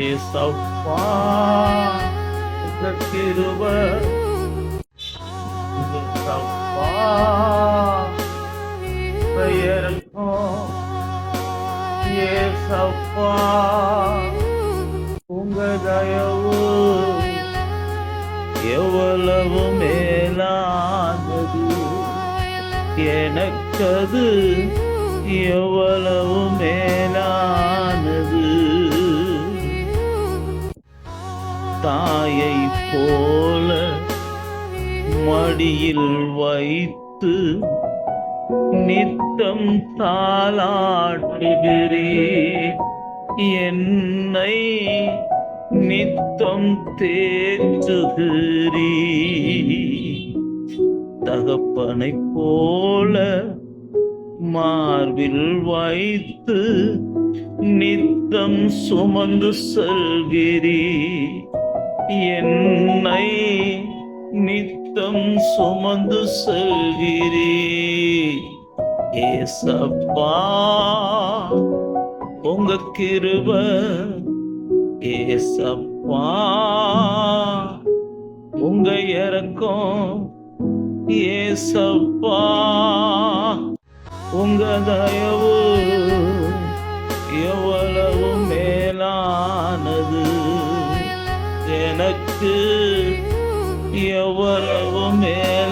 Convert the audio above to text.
ஏசப்பா உங்க கிருப ஏசப்பா பெயருக்கும் ஏசப்பா உங்க தயவு எவ்வளவு மேலானது? எனக்கது எவ் தாயை போல மடியில் வைத்து நித்தம் தாளாட்டுகிறே. என்னை நித்தம் தேற்றுகிறீ. தகப்பனை போல மார்பில் வைத்து நித்தம் சுமந்து செல்கிறீ. என்னை நித்தம் சுமந்து செல்கிறீ ஏசப்பா உங்க கிருப ஏசப்பா உங்க இறக்கம் ஏசப்பா உங்க தயவு எவ்வளவு மேலானது. எனக்கு எவ்வளவு மேலானது